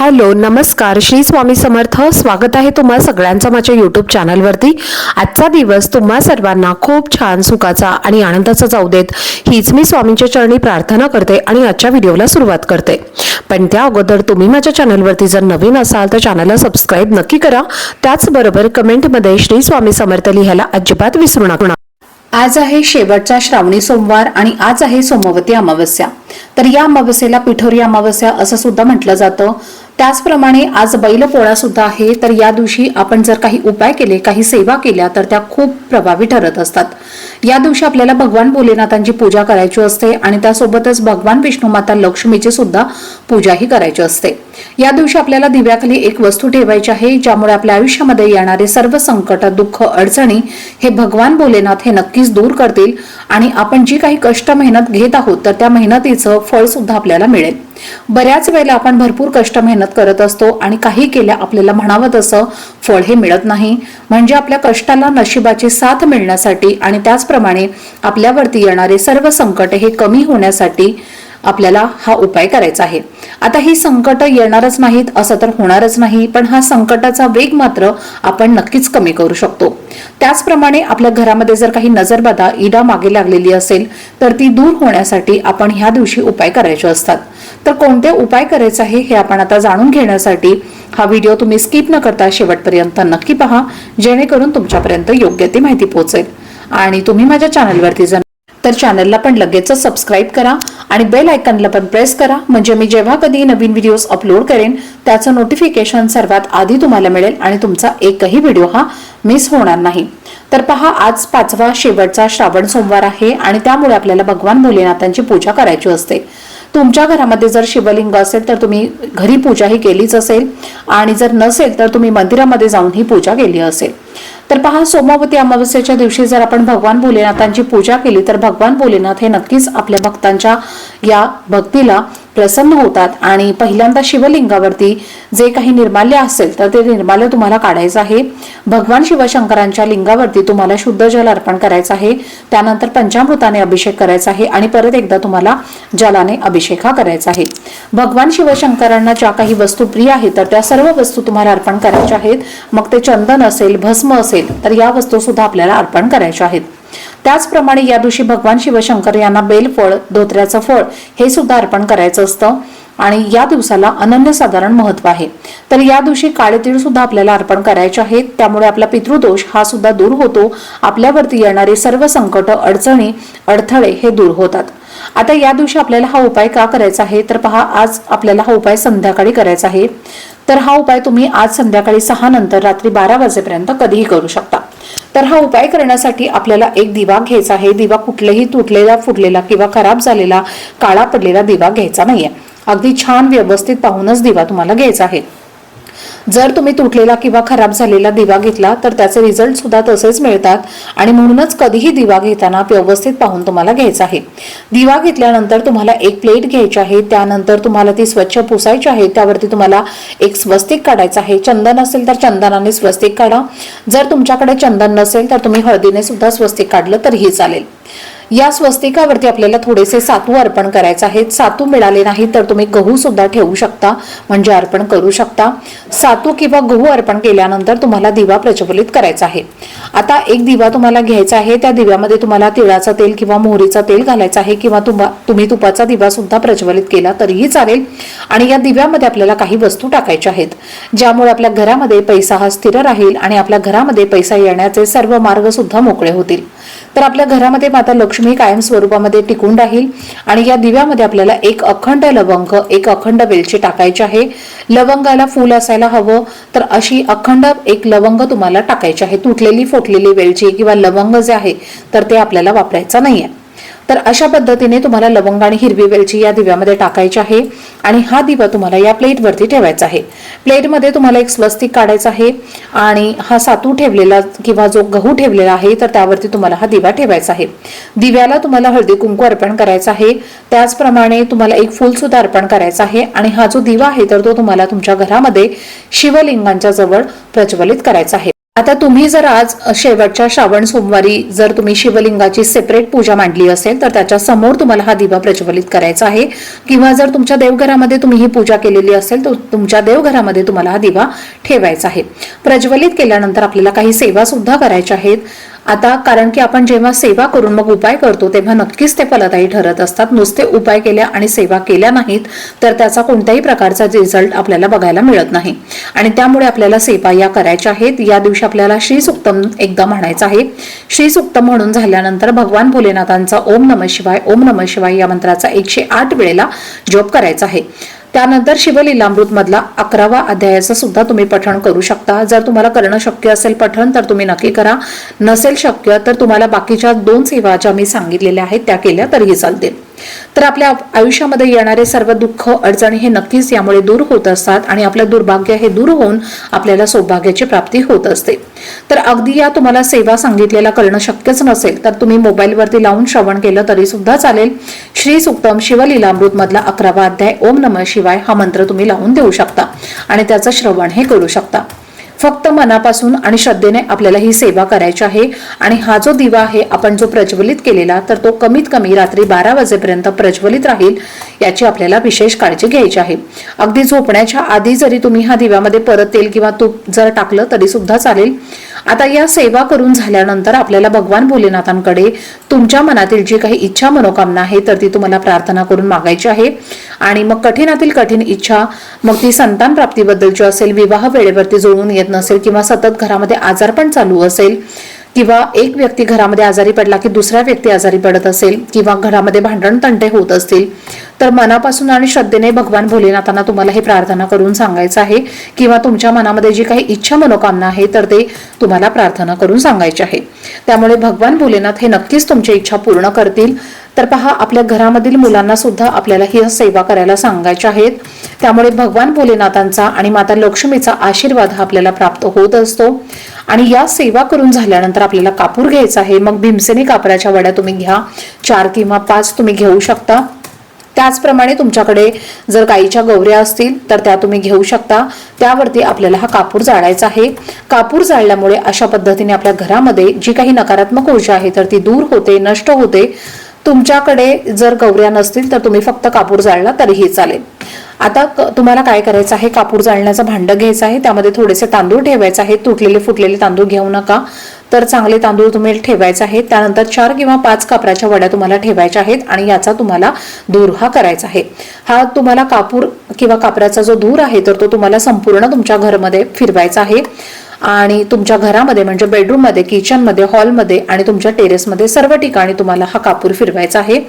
Hello नमस्कार. श्री स्वामी समर्थ. स्वागत आहे तुम्हा सगळ्यांचं माझ्या यूट्यूब चॅनलवरती आजचा दिवस तुम्हा सर्वांना खूप छान सुखाचा आणि आनंदाचा जाऊ देत. हीच मी स्वामींच्या चरणी प्रार्थना करते आणि आजच्या व्हिडिओला सुरुवात करते. पण त्या अगोदर तुम्ही माझ्या चॅनलवरती जर नवीन असाल तर चॅनलला सबस्क्राईब नक्की करा. त्याचबरोबर कमेंटमध्ये श्री स्वामी समर्थ लिहायला अजिबात विसरू नका. आज आहे शेवटचा श्रावणी सोमवार आणि आज आहे सोमवती अमावस्या. तर या अमावस्येला पिठोरी अमावस्या असं सुद्धा म्हटलं जातं. त्याचप्रमाणे आज बैलपोळा सुद्धा आहे तर या दिवशी आपण जर काही उपाय केले काही सेवा केल्या तर त्या खूप प्रभावी ठरत असतात. या दिवशी आपल्याला भगवान भोलेनाथांची पूजा करायची असते आणि त्यासोबतच भगवान विष्णू माता लक्ष्मीची सुद्धा पूजाही करायची असते. या दिवशी आपल्याला दिव्याखाली एक वस्तू ठेवायची आहे ज्यामुळे आपल्या आयुष्यामध्ये येणारे सर्व संकट दुःख अडचणी हे भगवान भोलेनाथ हे नक्कीच दूर करतील आणि आपण जी काही कष्ट मेहनत घेत आहोत तर त्या मेहनतीचं फळ सुद्धा आपल्याला मिळेल. बऱ्याच वेळेला आपण भरपूर कष्ट मेहनत करत असतो आणि काही केल्या आपल्याला म्हणावं तसं फळ हे मिळत नाही. म्हणजे आपल्या कष्टाला नशिबाची साथ मिळण्यासाठी आणि त्याचप्रमाणे आपल्यावरती येणारे सर्व संकट हे कमी होण्यासाठी आपल्याला हा उपाय करायचा आहे. आता ही संकट येणारच नाहीत असं तर होणारच नाही पण हा संकटाचा वेग मात्र आपण नक्कीच कमी करू शकतो. त्याचप्रमाणे आपल्या घरामध्ये जर काही नजरबाधा इडा मागे लागलेली असेल तर ती दूर होण्यासाठी आपण ह्या दिवशी उपाय करायचे असतात. तर कोणते उपाय करायचे आहे हे आपण आता जाणून घेण्यासाठी हा व्हिडिओ तुम्ही स्किप न करता शेवटपर्यंत नक्की पहा जेणेकरून तुमच्यापर्यंत योग्य ती माहिती पोहोचेल. आणि तुम्ही माझ्या चॅनलवरती जर तर चॅनलला पण लगेच सबस्क्राईब करा आणि बेल आयकनला पण प्रेस करा. म्हणजे मी जेव्हा कधी नवीन व्हिडिओज अपलोड करेन त्याचं नोटिफिकेशन सर्वात आधी तुम्हाला मिळेल आणि तुमचा एकही व्हिडिओ हा मिस होणार नाही. तर पहा आज पाचवा शेवटचा श्रावण सोमवार आहे आणि त्यामुळे आपल्याला भगवान भोलेनाथांची पूजा करायची असते. तुमच्या घरामध्ये जर शिवलिंग असेल तर तुम्ही घरी पूजा ही केलीच असेल. आणि जर नसेल तर तुम्ही मंदिरामध्ये जाऊन ही पूजा केली असेल. तर पहा सोमवती अमावस्येच्या दिवशी जर आपण भगवान भोलेनाथांची पूजा केली तर भगवान भोलेनाथ हे नक्कीच आपल्या भक्तांच्या या भक्तीला प्रसन्न होतात आणि पहिल्यांदा शिवलिंगावरती जे काही निर्माल्य असेल तर ते निर्माल्य तुम्हाला काढायचं आहे. भगवान शिवशंकरांच्या लिंगावरती तुम्हाला शुद्ध जल अर्पण करायचं आहे. त्यानंतर पंचामृताने अभिषेक करायचा आहे आणि परत एकदा तुम्हाला जलाने अभिषेक हा करायचा आहे. भगवान शिवशंकरांना ज्या काही वस्तू प्रिय आहेत तर त्या सर्व वस्तू तुम्हाला अर्पण करायच्या आहेत. मग ते चंदन असेल भस्म असेल तर या वस्तू सुद्धा आपल्याला अर्पण करायच्या आहेत. त्याचप्रमाणे या दिवशी भगवान शिवशंकर यांना बेलफळ धोत्र्याचं फळ हे सुद्धा अर्पण करायचं असतं. आणि या दिवसाला अनन्यसाधारण महत्त्व आहे. तर या दिवशी काळे तीळ सुद्धा आपल्याला अर्पण करायचे आहेत. त्यामुळे आपला पितृदोष हा सुद्धा दूर होतो. आपल्यावरती येणारे सर्व संकट अडचणी अडथळे हे दूर होतात. आता या दिवशी आपल्याला हा उपाय का करायचा आहे? तर पहा आज आपल्याला हा उपाय संध्याकाळी करायचा आहे. तर हा उपाय तुम्ही आज संध्याकाळी सहा नंतर रात्री बारा वाजेपर्यंत कधीही करू शकता. तर हा उपाय करण्यासाठी आपल्याला एक दिवा घ्यायचा आहे. दिवा कुठलेही तुटलेला फुटलेला किंवा खराब झालेला काळा पडलेला दिवा घ्यायचा नाहीये. अगदी छान व्यवस्थित पाहूनच दिवा तुम्हाला घ्यायचा आहे. जर तुम्ही तुटलेला किंवा खराब झालेला दिवा घेतला तर त्याचे रिझल्ट सुद्धा तसेच मिळतात. आणि म्हणूनच कधीही दिवा घेताना व्यवस्थित पाहून तुम्हाला घ्यायचा आहे. दिवा घेतल्यानंतर तुम्हाला एक प्लेट घ्यायची आहे त्यानंतर तुम्हाला ती स्वच्छ पुसायची आहे त्यावरती तुम्हाला एक स्वस्तिक काढायचं आहे. चंदन असेल तर चंदनाने स्वस्तिक काढा. जर तुमच्याकडे चंदन नसेल तर तुम्ही हळदीने सुद्धा स्वस्तिक काढलं तरीही चालेल. या स्वस्तिकावरती आपल्याला थोडेसे सातू अर्पण करायचे आहेत. सातू मिळाले नाही तर तुम्ही गहू सुद्धा ठेवू शकता म्हणजे अर्पण करू शकता. सातू किंवा गहू अर्पण केल्यानंतर तुम्हाला दिवा प्रज्वलित करायचा आहे. आता एक दिवा तुम्हाला घ्यायचा आहे त्या दिव्यामध्ये तुम्हाला तिळाचं तेल किंवा मोहरीचं तेल घालायचं आहे किंवा तुम्हा तुम्ही तुपाचा दिवा सुद्धा प्रज्वलित केला तरीही चालेल. आणि या दिव्यामध्ये आपल्याला काही वस्तू टाकायच्या आहेत ज्यामुळे आपल्या घरामध्ये पैसा हा स्थिर राहील आणि आपल्या घरामध्ये पैसा येण्याचे सर्व मार्ग सुद्धा मोकळे होतील. तर आपल्या घरामध्ये माता लक्ष्मी कायम स्वरूपामध्ये टिकून राहील आणि या दिव्यामध्ये आपल्याला एक अखंड लवंग एक अखंड वेलची टाकायची आहे. लवंगाला फूल असायला हवं तर अशी अखंड एक लवंग तुम्हाला टाकायची आहे. तुटलेली फोटलेली वेलची किंवा लवंग जे आहे तर ते आपल्याला वापरायचं नाहीये. तर अशा पद्धतीने तुम्हाला लवंग आणि हिरवी वेलची या दिव्यामध्ये टाकायची आहे. आणि हा दिवा तुम्हाला या प्लेटवरती ठेवायचा आहे. प्लेटमध्ये तुम्हाला एक स्वस्तिक काढायचा आहे. आणि हा सातू ठेवलेला किंवा जो गहू ठेवलेला आहे तर त्यावरती तुम्हाला हा दिवा ठेवायचा आहे. दिव्याला तुम्हाला हळदी कुंकू अर्पण करायचा आहे. त्याचप्रमाणे तुम्हाला एक फुल सुद्धा अर्पण करायचा आहे. आणि हा जो दिवा आहे तर तो तुम्हाला तुमच्या घरामध्ये शिवलिंगांच्या जवळ प्रज्वलित करायचा आहे. आता तुम्ही जर आज शेवटच्या श्रावण सोमवारी जर तुम्ही शिवलिंगाची सेपरेट पूजा मांडली असेल तर त्याच्यासमोर तुम्हाला हा दिवा प्रज्वलित करायचा आहे. किंवा जर तुमच्या देवघरामध्ये तुम्ही ही पूजा केलेली असेल तर तुमच्या देवघरामध्ये तुम्हाला हा दिवा ठेवायचा आहे. प्रज्वलित केल्यानंतर आपल्याला काही सेवा सुद्धा करायच्या आहेत. आता कारण की आपण जेव्हा सेवा करून मग उपाय करतो तेव्हा नक्कीच ते फलदायी ठरत असतात. नुसते उपाय केल्या आणि सेवा केल्या नाहीत तर त्याचा कोणत्याही प्रकारचा रिझल्ट आपल्याला बघायला मिळत नाही. आणि त्यामुळे आपल्याला सेवा या करायच्या आहेत. या दिवशी आपल्याला श्री सुक्तम एकदा म्हणायचं आहे. श्री सुक्तम म्हणून झाल्यानंतर भगवान भोलेनाथांचा ओम नम शिवाय ओम नम शिवाय या मंत्राचा एकशे आठ वेळेला जप करायचा आहे. त्यानंतर शिवलीलामृत मधला अकरावा अध्यायाचं सुद्धा तुम्ही पठण करू शकता. जर तुम्हाला करणं शक्य असेल पठण तर तुम्ही नक्की करा. नसेल शक्य तर तुम्हाला बाकीच्या दोन सेवा ज्या मी सांगितलेल्या आहेत त्या केल्या तरीही चालतील. तर आपल्या आयुष्यामध्ये येणारे सर्व दुःख अडचणी हे नक्कीच यामुळे दूर होत असतात आणि आपलं दुर्भाग्य हे दूर होऊन आपल्याला सौभाग्याची प्राप्ती होत असते. तर अगदी या तुम्हाला सेवा सांगितलेला करणं शक्यच नसेल तर तुम्ही मोबाईलवरती लावून श्रवण केलं तरी सुद्धा चालेल. श्री सुक्तम शिवलीलामृत मधला अकरावा अध्याय ओम नम शिवाय हा मंत्र तुम्ही लावून देऊ शकता आणि त्याचं श्रवण हे करू शकता. फक्त मनापासून आणि श्रद्धेने आपल्याला ही सेवा करायची आहे. आणि हा जो दिवा आहे आपण जो प्रज्वलित केलेला तर तो कमीत कमी रात्री बारा वाजेपर्यंत प्रज्वलित राहील याची आपल्याला विशेष काळजी घ्यायची आहे. अगदी झोपण्याच्या आधी जरी तुम्ही हा दिव्यामध्ये परत तेल किंवा तूप जर टाकलं तरी सुद्धा चालेल. आता या सेवा करून झाल्यानंतर आपल्याला भगवान भोलेनाथांकडे तुमच्या मनातील जी काही इच्छा मनोकामना आहे तर ती तुम्हाला प्रार्थना करून मागायची आहे. आणि मग कठीणातील कठीण इच्छा मग ती संतान प्राप्तीबद्दलची असेल विवाह वेळेवरती जुळून येत नसेल किंवा सतत घरामध्ये आजारपण चालू असेल किंवा एक व्यक्ती घरामध्ये आजारी पडला की दुसरा व्यक्ती आजारी पडत असेल किंवा घरामध्ये भांडण तंटे होत असतील तर मनापासून आणि श्रद्धेने भगवान भोलेनाथांना तुम्हाला हे प्रार्थना करून सांगायचं आहे. किंवा तुमच्या मनामध्ये जी काही इच्छा मनोकामना आहे तर ते तुम्हाला प्रार्थना करून सांगायचे आहे. त्यामुळे भगवान भोलेनाथ हे नक्कीच तुमची इच्छा पूर्ण करतील. तर पहा आपल्या घरामधील मुलांना सुद्धा आपल्याला ही सेवा करायला सांगायच्या आहेत. त्यामुळे भगवान भोलेनाथांचा आणि माता लक्ष्मीचा आशीर्वाद हा आपल्याला प्राप्त होत असतो. आणि या सेवा करून झाल्यानंतर आपल्याला कापूर घ्यायचा आहे. मग भीमसेनी कापराच्या वड्या तुम्ही घ्या चार किंवा पाच तुम्ही घेऊ शकता. त्याचप्रमाणे तुमच्याकडे जर गाईच्या गौऱ्या असतील तर त्या तुम्ही घेऊ शकता. त्यावरती आपल्याला हा कापूर जाळायचा आहे. कापूर जाळल्यामुळे अशा पद्धतीने आपल्या घरामध्ये जी काही नकारात्मक ऊर्जा आहे तर ती दूर होते नष्ट होते. तुमच्याकडे जर गौऱ्या नसतील तर तुम्ही फक्त कापूर जाळला तरीही चालेल. आता क- तुम्हाला काय करायचं आहे? कापूर जाळण्याचं भांडं घ्यायचं आहे. त्यामध्ये थोडेसे तांदूळ ठेवायचे आहेत. तुटलेले फुटलेले तांदूळ घेऊ नका. तर चांगले तांदूळ तुम्ही ठेवायचे आहेत. त्यानंतर चार किंवा पाच कापराच्या वड्या तुम्हाला ठेवायच्या आहेत आणि याचा तुम्हाला धूर हा करायचा आहे. हा तुम्हाला कापूर किंवा कापराचा जो धूर आहे तर तो तुम्हाला संपूर्ण तुमच्या घरमध्ये फिरवायचा आहे. आणि तुमच्या घरामध्ये म्हणजे बेडरूममध्ये किचनमध्ये हॉलमध्ये आणि तुमच्या टेरेसमध्ये सर्व ठिकाणी तुम्हाला हा कापूर फिरवायचा आहे.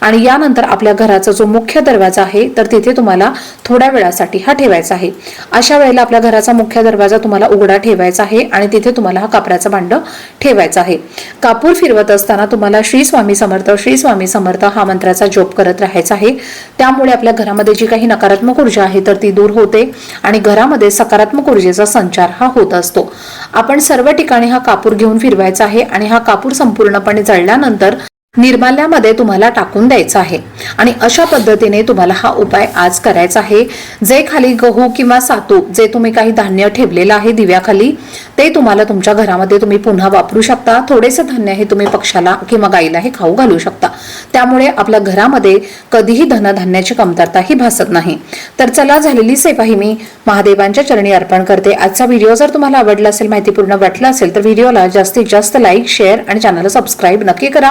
आणि यानंतर आपल्या घराचा जो मुख्य दरवाजा आहे तर तिथे तुम्हाला थोड्या वेळासाठी हा ठेवायचा आहे. अशा वेळेला आपल्या घराचा मुख्य दरवाजा तुम्हाला उघडा ठेवायचा आहे आणि तिथे तुम्हाला हा कापराचं भांड ठेवायचा आहे. कापूर फिरवत असताना तुम्हाला श्री स्वामी समर्थ श्री स्वामी समर्थ हा मंत्राचा जोप करत राहायचा आहे. त्यामुळे आपल्या घरामध्ये जी काही नकारात्मक ऊर्जा आहे तर ती दूर होते आणि घरामध्ये सकारात्मक ऊर्जेचा संचार हा होत असतो. असतो. आपण सर्व ठिकाणी हा कापूर घेऊन फिरवायचा आहे आणि हा कापूर संपूर्णपणे जळल्यानंतर निर्माल्यामध्ये तुम्हाला टाकून द्यायचं आहे. आणि अशा पद्धतीने तुम्हाला हा उपाय आज करायचा आहे. जे खाली गहू किंवा सातू जे तुम्ही काही धान्य ठेवलेलं आहे दिव्याखाली ते तुम्हाला तुमच्या घरामध्ये तुम्ही पुन्हा वापरू शकता. थोडेसे धान्य हे तुम्ही पक्षाला किंवा गाईला हे खाऊ घालू शकता. त्यामुळे आपल्या घरामध्ये कधीही धनधान्याची कमतरता ही भासत नाही. तर चला झालेली सेवा ही मी महादेवांच्या चरणी अर्पण करते. आजचा व्हिडिओ जर तुम्हाला आवडला असेल माहितीपूर्ण वाटला असेल तर व्हिडिओला जास्तीत जास्त लाईक शेअर आणि चॅनलला सबस्क्राईब नक्की करा.